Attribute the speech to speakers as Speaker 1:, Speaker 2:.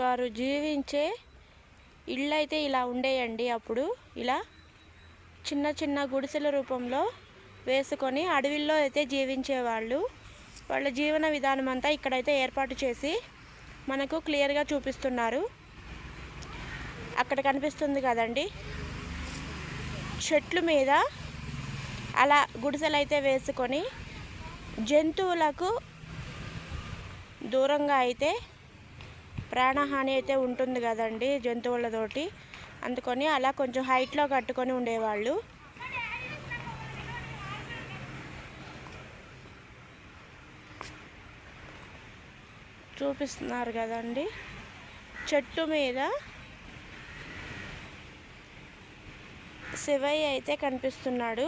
Speaker 1: వారు జీవించే ఇళ్ళు అయితే ఇలా ఉండేయండి. అప్పుడు ఇలా చిన్న చిన్న గుడిసెల రూపంలో వేసుకొని అడవిల్లో అయితే జీవించేవాళ్ళు. వాళ్ళ జీవన విధానం అంతా ఇక్కడైతే ఏర్పాటు చేసి మనకు క్లియర్గా చూపిస్తున్నారు. అక్కడ కనిపిస్తుంది కదండి. చెట్లు మీద అలా గుడిసెలు అయితే వేసుకొని జంతువులకు దూరంగా అయితే ప్రాణహాని అయితే ఉంటుంది కదండి జంతువులతోటి. అందుకని అలా కొంచెం హైట్లో కట్టుకొని ఉండేవాళ్ళు. చూపిస్తున్నారు కదండి. చెట్టు మీద శివయ్య అయితే కనిపిస్తున్నాడు.